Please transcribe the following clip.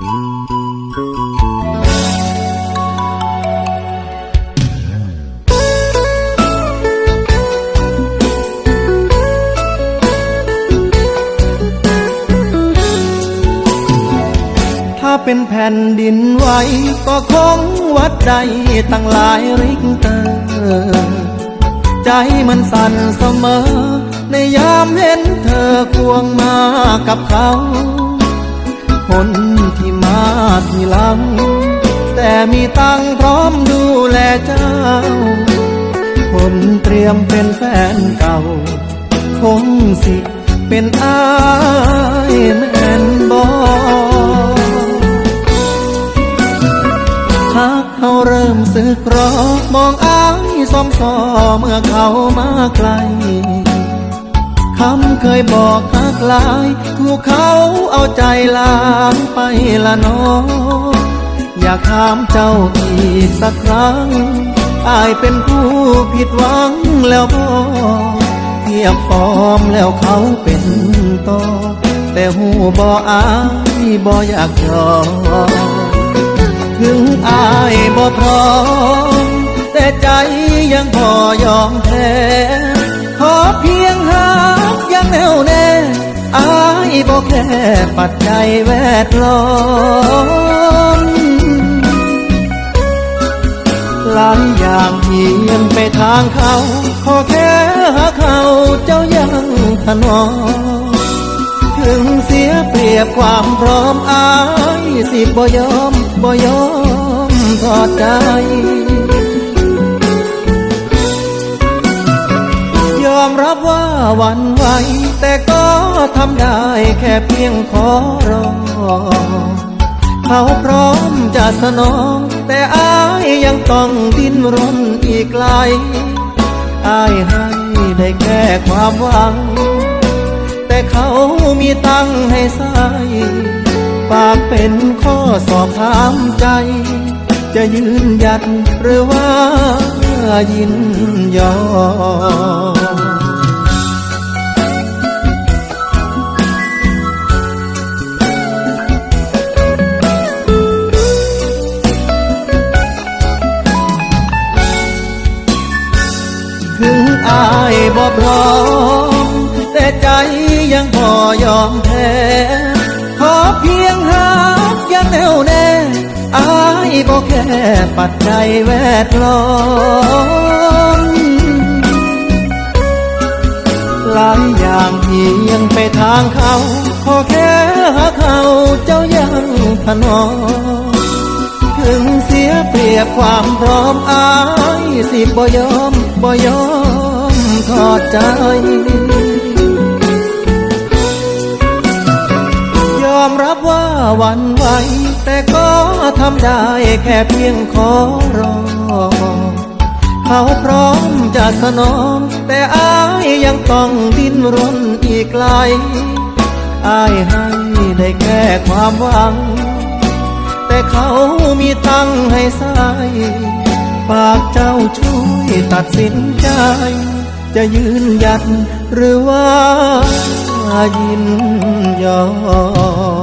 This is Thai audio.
ถ้าเป็นแผ่นดินไหวก็คงวัดใดตั้งหลายริกเตอร์ใจมันสั่นเสมอ ในยามเห็นเธอควงมากับเขา ทีหลัง แต่มีตังพร้อมดูแลเจ้า คนเตรียมเป็นแฟนเก่า คงสิเป็นอายแม่นบอหากเขาเริ่มสึกรอมองอายสองซอเมื่อเขามาไกลคำเคยบอก หักลายถูกเขาเอาใจลางไปละน้องอยากถามเจ้าอีกสักครั้งอายเป็นผู้ผิดหวังแล้วพอเทียบฟอมแล้วเขาเป็นต่อแต่หูบออายบออยากยอมถึงอายบ่พร้อมแต่ใจยังพอยอมแพ้ แค่ปัจจัยแวดล้อมหลายอย่างเพียงไปทางเขาขอแค่หาเขาเจ้ายังถนอมถึงเสียเปรียบความพร้อมอายสิบ่ยอมบ่ยอมทอดใจ มรับว่าวันไหว แต่ก็ทำได้แค่เพียงขอรอ เขาพร้อมจะสนอง แต่อายยังต้องดิ้นรนอีกไกลอายให้ได้แค่ความหวัง แต่เขามีตั้งให้ใส่ปากเป็นข้อสอบถามใจ จะยืนยัดหรือว่ายินยอม อายบ่พร้อม แต่ใจยังพอยอมแพ้ขอเพียงหากยังแน่วแน่อายบ่แค่ปัจจัยแวดล้อมหลายอย่างเพียงไปทางเขาขอแค่หาเขาเจ้ายังถนอมถึงเสียเปรียบความพร้อมอายสิบ่ยอมบ่ยอม ทอดใจยอมรับว่าวันไหว แต่ก็ทำได้แค่เพียงขอรอ เขาพร้อมจะสนอง แต่อายยังต้องดิ้นรนอีกไกลอายให้ได้แค่ความหวัง แต่เขามีตั้งให้ใส่ปากเจ้าช่วยตัดสินใจ จะยืนหยัดหรือว่ายินยอม